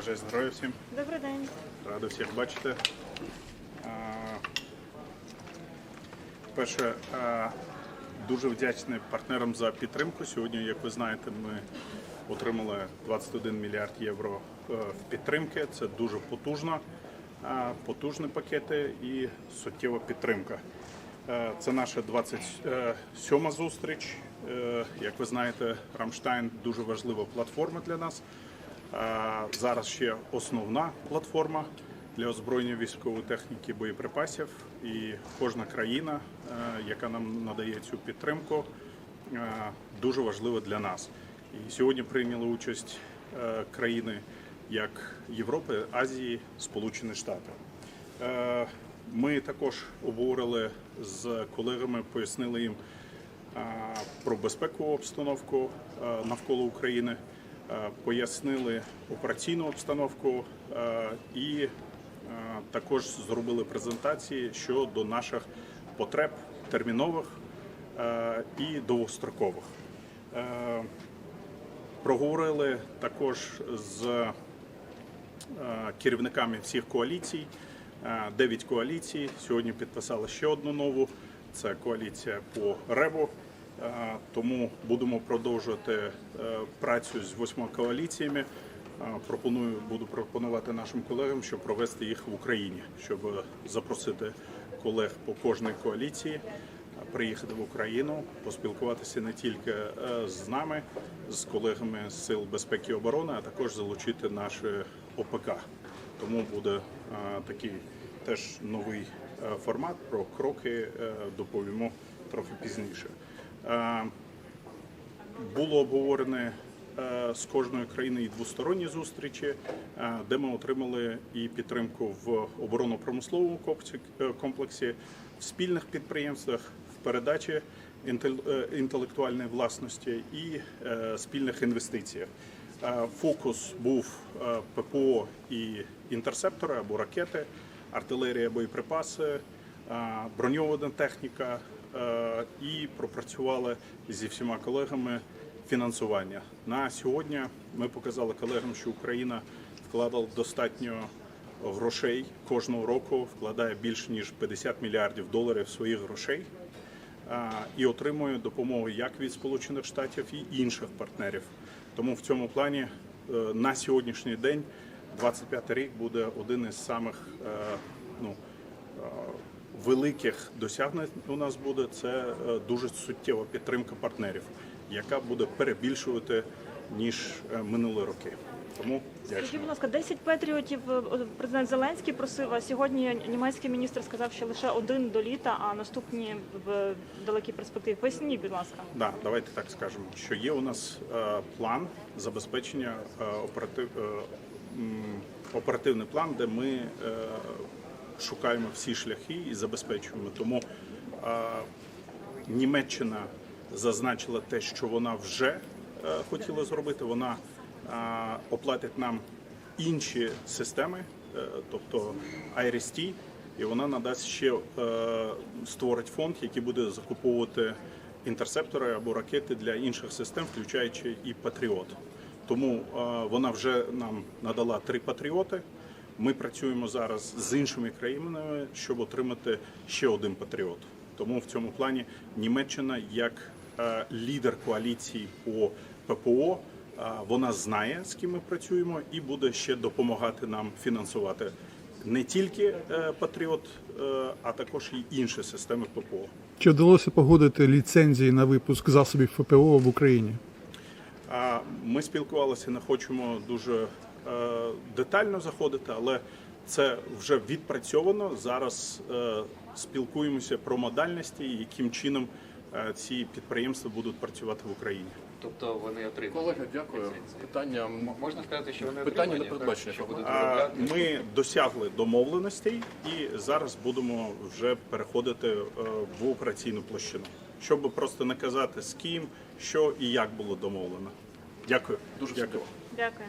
Бажаю здоров'я всім. Добрий день. Радий всіх бачити. Перше, дуже вдячний партнерам за підтримку. Сьогодні, як ви знаєте, ми отримали 21 мільярд євро е, в підтримки. Це дуже потужно, потужні пакети і суттєва підтримка. Е, Це наша 27-ма зустріч. Е, Як ви знаєте, Рамштайн дуже важлива платформа для нас. А Зараз ще основна платформа для озброєння військової техніки боєприпасів, і кожна країна, е, яка нам надає цю підтримку, е, дуже важлива для нас. І сьогодні прийняли участь е, країни як Європи, Азії, Сполучені Штати. Е, Ми також обговорили з колегами, пояснили їм е, про безпекову обстановку е, навколо України, е, пояснили операційну обстановку е, і е, також зробили презентації щодо наших потреб термінових е, і довгострокових. Е, Проговорили також з е, керівниками всіх коаліцій. Е, Дев'ять коаліцій. Сьогодні підписали ще одну нову. Це коаліція по РЕБу. Тому будемо продовжувати е, працю з восьма коаліціями. Пропоную, буду пропонувати нашим колегам, щоб провести їх в Україні, щоб запросити колег по кожній коаліції приїхати в Україну, поспілкуватися не тільки е, з нами, з колегами з сил безпеки і оборони, а також залучити наше ОПК. Тому буде е, такий теж новий формат про кроки. Доповімо трохи пізніше. Е, Було обговорене е, з кожної країни і двосторонні зустрічі, е, де ми отримали і підтримку в оборонно-промисловому комплексі- в спільних підприємствах, в передачі інтелектуальної власності і спільних інвестиціях. Фокус був ППО і інтерсептори або ракети, артилерія, боєприпаси, броньована техніка і пропрацювали зі всіма колегами фінансування. На сьогодні ми показали колегам, що Україна вкладала достатньо грошей кожного року, вкладає більше ніж 50 мільярдів доларів своїх грошей і отримує допомогу як від Сполучених Штатів і інших партнерів. Тому в цьому плані е, на сьогоднішній день, 25 рік, буде один із самих е, ну, е, великих досягнень у нас буде. Це е, дуже суттєва підтримка партнерів, яка буде перебільшувати ніж е, минулі роки. Тому Скажіть, будь ласка, 10 патріотів е, президент Зеленський просив, а сьогодні німецький міністр сказав, що лише один до літа, а наступні в далекій перспективі. Поясніть, будь ласка. Да, давайте так скажемо, що є у нас е, план забезпечення е, оператив, е, оперативний план, де ми е, шукаємо всі шляхи і забезпечуємо. Тому Німеччина зазначила те, що вона вже е, хотіла зробити. Вона оплатить нам інші системи, е, тобто IRST, і вона надасть ще е, створить фонд, який буде закуповувати інтерсептори або ракети для інших систем, включаючи і Патріот. Тому вона вже нам надала три патріоти. Ми працюємо зараз з іншими країнами, щоб отримати ще один патріот. Тому в цьому плані Німеччина як е, лідер коаліції по ППО. е, Вона знає, з ким ми працюємо, і буде ще допомагати нам фінансувати не тільки е, Патріот, а також і інші системи ППО. Чи вдалося погодити ліцензії на випуск засобів ФПО в Україні? Ми спілкувалися, не хочемо дуже детально заходити, але це вже відпрацьовано. Зараз е, спілкуємося про модальності, і яким чином е, ці підприємства будуть працювати в Україні. Тобто вони отримали. Колеги, дякую. Питання Можна сказати, що вони Питання не передбачені. Ми досягли домовленостей і зараз будемо вже переходити е, в операційну площину, щоб просто не казати з ким, що і як було домовлено. Дякую. Дуже Дякую. Дякую.